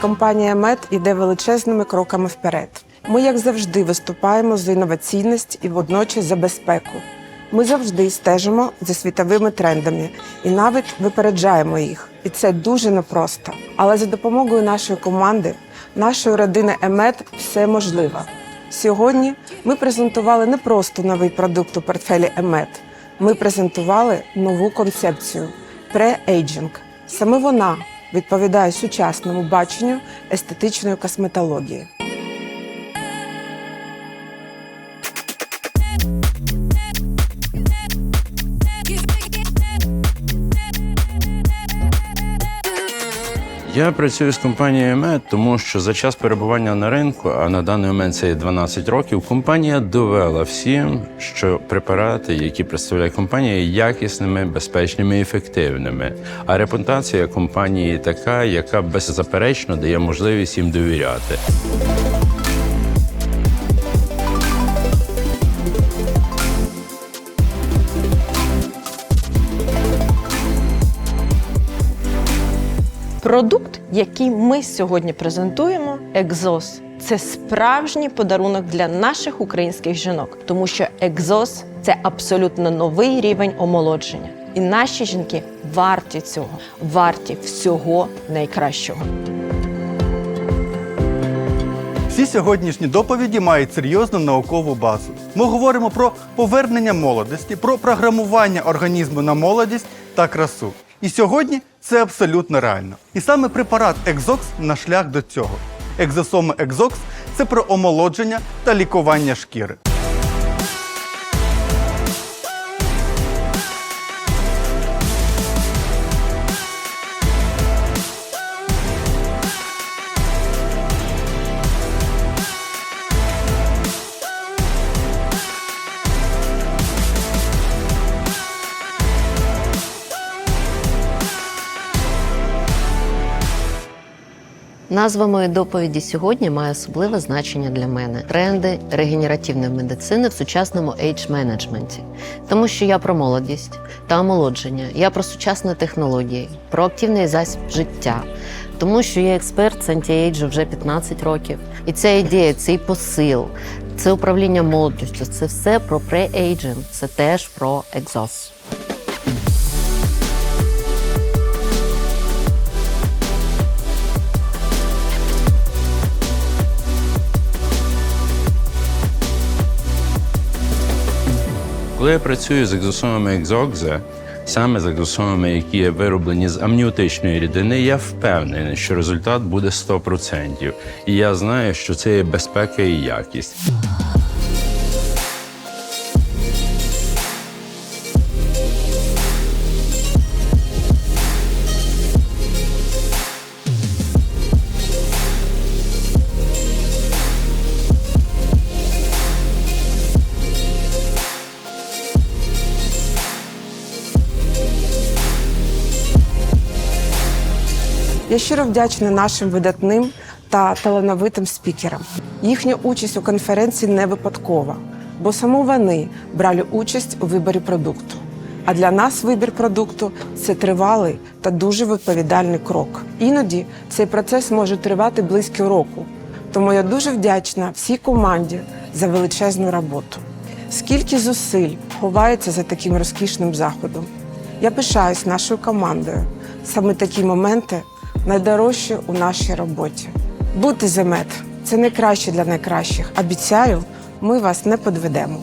компанія МЕД іде величезними кроками вперед. Ми, як завжди, виступаємо за інноваційність і водночас за безпеку. Ми завжди стежимо за світовими трендами і навіть випереджаємо їх. І це дуже непросто. Але за допомогою нашої команди, нашої родини ЕМЕД все можливо. Сьогодні ми презентували не просто новий продукт у портфелі ЕМЕД. Ми презентували нову концепцію пре-ейджинг. Саме вона відповідає сучасному баченню естетичної косметології. Я працюю з компанією МЕД, тому що за час перебування на ринку, а на даний момент це є 12 років, компанія довела всім, що препарати, які представляє компанія, є якісними, безпечними і ефективними. А репутація компанії така, яка беззаперечно дає можливість їм довіряти. Продукт, який ми сьогодні презентуємо, Екзос. Це справжній подарунок для наших українських жінок, тому що Екзос це абсолютно новий рівень омолодження. І наші жінки варті цього, варті всього найкращого. Всі сьогоднішні доповіді мають серйозну наукову базу. Ми говоримо про повернення молодості, про програмування організму на молодість та красу. І сьогодні це абсолютно реально. І саме препарат Екзокс на шлях до цього. Екзосоми Екзокс це про омолодження та лікування шкіри. Назва моєї доповіді сьогодні має особливе значення для мене: тренди регенеративної медицини в сучасному ейдж менеджменті. Тому що я про молодість та омолодження, я про сучасні технології, про активний засіб життя. Тому що я експерт з вже 15 років. І ця ідея, цей посил, це управління молодістю, це все про пре-ейджинг, це теж про екзос. Коли я працюю з екзосомами екзокзе, саме з екзосомами, які є вироблені з амніотичної рідини, я впевнений, що результат буде 100%. І я знаю, що це є безпека і якість. Я щиро вдячна нашим видатним та талановитим спікерам. Їхня участь у конференції не випадкова, бо саме вони брали участь у виборі продукту. А для нас вибір продукту це тривалий та дуже відповідальний крок. Іноді цей процес може тривати близько року. Тому я дуже вдячна всій команді за величезну роботу. Скільки зусиль ховається за таким розкішним заходом. Я пишаюсь нашою командою. Саме такі моменти найдорожчі у нашій роботі. Бути земет це найкраще для найкращих. Обіцяю, ми вас не підведемо.